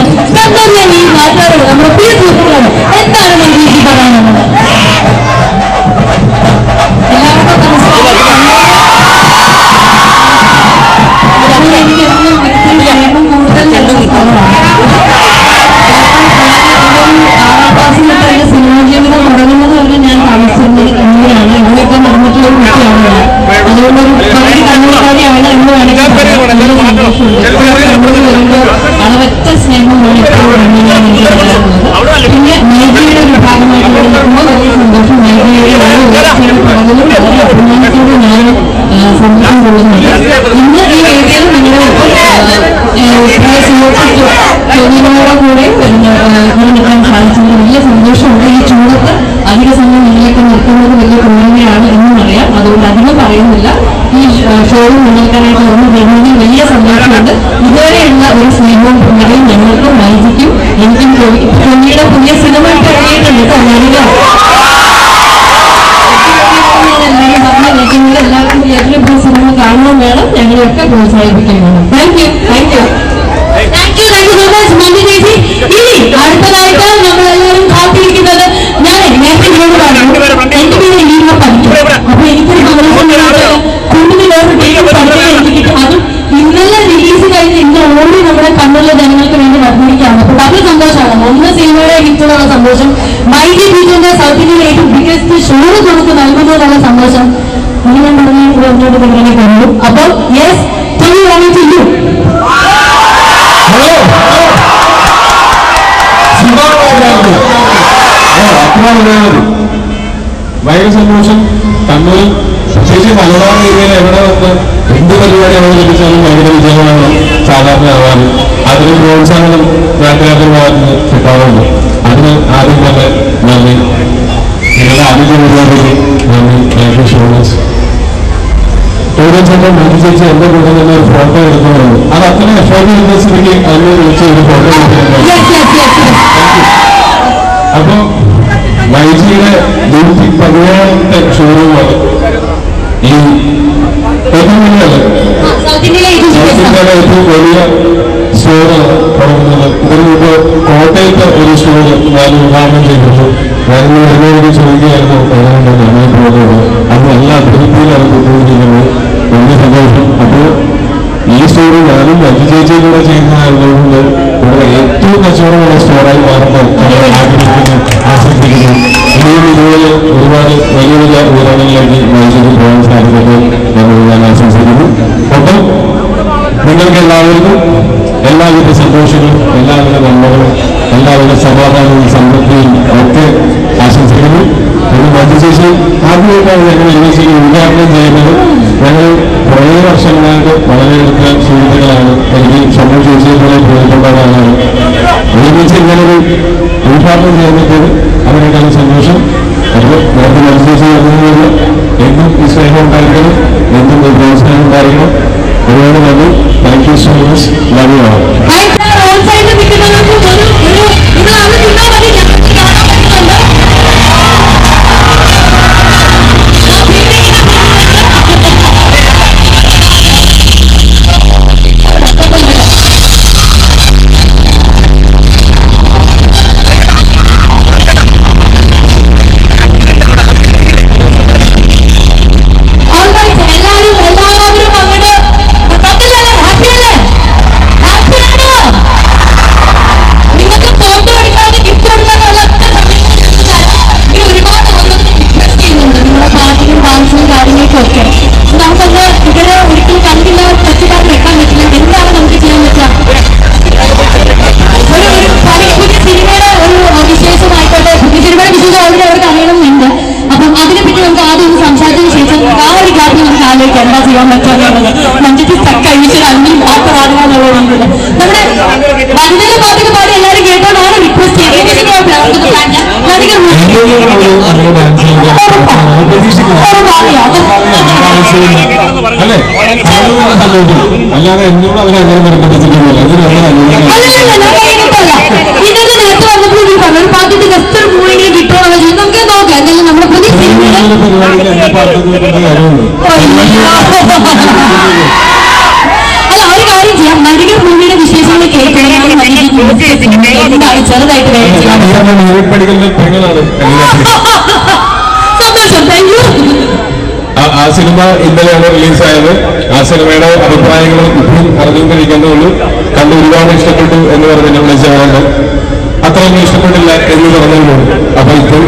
ಸಂದರ್ಭದಲ್ಲಿ ಮಾತಾಡುವ ನಮ್ಮ ಪ್ರಿಯ ಸೂತ್ರಗಳನ್ನು ಎಂತಾರು പറയാനുള്ളത് acontecendo muito. Né? എനിക്കും പുതിയ സിനിമ ഇറങ്ങിയിട്ടുണ്ട് കേട്ടോ ഞാനിത് എല്ലാവരും തിയേറ്ററിൽ പോയി സിനിമ കാണണം വേണം ഞങ്ങളെയൊക്കെ പ്രോത്സാഹിപ്പിക്കുകയും വേണം thank you thank you thank you thank you so much Manju ചേച്ചി ഇനി അടുത്തതായിട്ട് നമ്മൾ മൈജി ബീച്ചിന്റെ സൗത്ത് ഇന്ത്യയിലെ ഏറ്റവും ബിഗസ്റ്റ് ഷോറ് നമുക്ക് നൽകുന്നതിനുള്ള സന്തോഷം അങ്ങനെ പറഞ്ഞ പറഞ്ഞോട് നിങ്ങളെ കണ്ടു അപ്പോൾ യെസ് ടു മതി ഭയങ്കര സന്തോഷം. കണ്ണൂരിൽ പ്രത്യേകിച്ച് മലബാർ ഏരിയയിൽ എവിടെ വന്ന് എന്ത് പരിപാടി അവതരിപ്പിച്ചാലും ഭയങ്കര വിജയമാണ് സാധാരണ ആവാറ്. അതിന് പ്രോത്സാഹനം നാട്ടുകാരുടെ ഭാഗത്ത് കിട്ടാറുണ്ട്. അതിന് ആദ്യം തന്നെ നന്ദി. നിങ്ങളുടെ ആദ്യ പരിപാടിക്ക് നന്ദി താങ്ക് യു സോ മച്ച് ചേച്ചി എന്റെ കൂടെ ഒരു ഫോട്ടോ എടുക്കുന്നുണ്ട്. അത് അത്ര എഫേർട്ട് എടുത്ത സ്ഥിതിക്ക് അതിനെ വിളിച്ച് ഒരു ഫോട്ടോ എടുക്കുന്നുണ്ട് അപ്പൊ വൈജിയുടെ നൂറ്റി പതിനേഴാമത്തെ ഷോറൂമാണ് ഈ ഏറ്റവും ഏറ്റവും വലിയ സ്റ്റോറാണ് തുടങ്ങുന്നത്. ഇതിനു മുമ്പ് കോട്ടയത്തെ ഒരു സ്റ്റോർ ഞാൻ ഉദ്ഘാടനം ചെയ്തിരുന്നു. ഞാനിന്ന് വരുന്നവരോട് ചോദിക്കുകയായിരുന്നു അതുകൊണ്ട് ഞങ്ങൾ പോകുന്നത് അന്ന് എല്ലാ അതിർത്തിയിലാണ് കൊണ്ടുപോയിരിക്കുന്നത് വലിയ സന്തോഷം. അപ്പോൾ ഈ സ്റ്റോർ ഞാനും മഞ്ജു ചേച്ചിയും കൂടെ ഇവിടെ ഏറ്റവും കച്ചവടമുള്ള സ്റ്റോറായി മാറുമ്പോൾ ആഗ്രഹിക്കുന്നു ആശംസിക്കുന്നു. ഇനിയും ഇതുപോലെ ഒരുപാട് വലിയ വലിയ ഉയരങ്ങളിലേക്ക് മനുഷ്യർക്ക് പോകാൻ സാധിക്കട്ടെ എന്ന് ഞാൻ ആശംസിക്കുന്നു. ഒപ്പം നിങ്ങൾക്ക് എല്ലാവർക്കും എല്ലാവിധ സന്തോഷങ്ങളും എല്ലാവിധ നന്മകളും എല്ലാവിധ സമാധാനവും സമൃദ്ധിയും ഒക്കെ ആശംസിക്കുന്നു. ഒരു മധ്യശേഷി ആദ്യമായിട്ടാണ് ഞങ്ങൾ യൂണിവേഴ്സിറ്റി ഉദ്ഘാടനം ചെയ്യുന്നത്. ഞങ്ങൾ കുറേ വർഷങ്ങളായിട്ട് വളരെ അടുത്ത സുഹൃത്തുക്കളാണ്. എനിക്ക് സ്വന്തം ചോദിച്ചതുപോലെ പോലെ പ്രിയപ്പെട്ട ഒരാളാണ് ഒരുമിച്ച് ഇങ്ങനെ ഒരു ഉദ്ഘാടനം ചെയ്യുന്നത് അതിനേക്കാളും സന്തോഷം. അത് നേരത്തെ വരുന്നതിന് എന്നും ഈ ഉണ്ടായിരിക്കണം എന്നും ഈ പ്രോത്സാഹനം ഉണ്ടായിരിക്കണം. ഒരുപാട് നന്ദി. താങ്ക് യു സോ അല്ലേ അല്ലാതെ എന്നോട് അവരെ അങ്ങനെ നിർബന്ധിച്ചിട്ടൊന്നുമില്ല നമ്മൾ അനുഭവം ചെറുതായിട്ട് നേരിപ്പടികളുടെ സന്തോഷം. താങ്ക് യു ആ- സിനിമ ഇന്നലെയാണ് റിലീസായത്. ആ സിനിമയുടെ അഭിപ്രായങ്ങൾ ഇപ്പോഴും അറിഞ്ഞുകൊണ്ടിരിക്കുന്നേ ഉള്ളൂ കണ്ട് ഒരുപാട് ഇഷ്ടപ്പെട്ടു എന്ന് പറഞ്ഞ് എന്നെ അത്രയൊന്നും ഇഷ്ടപ്പെട്ടില്ല എന്ന് പറഞ്ഞുള്ളൂ അപ്പൊ ഇപ്പോൾ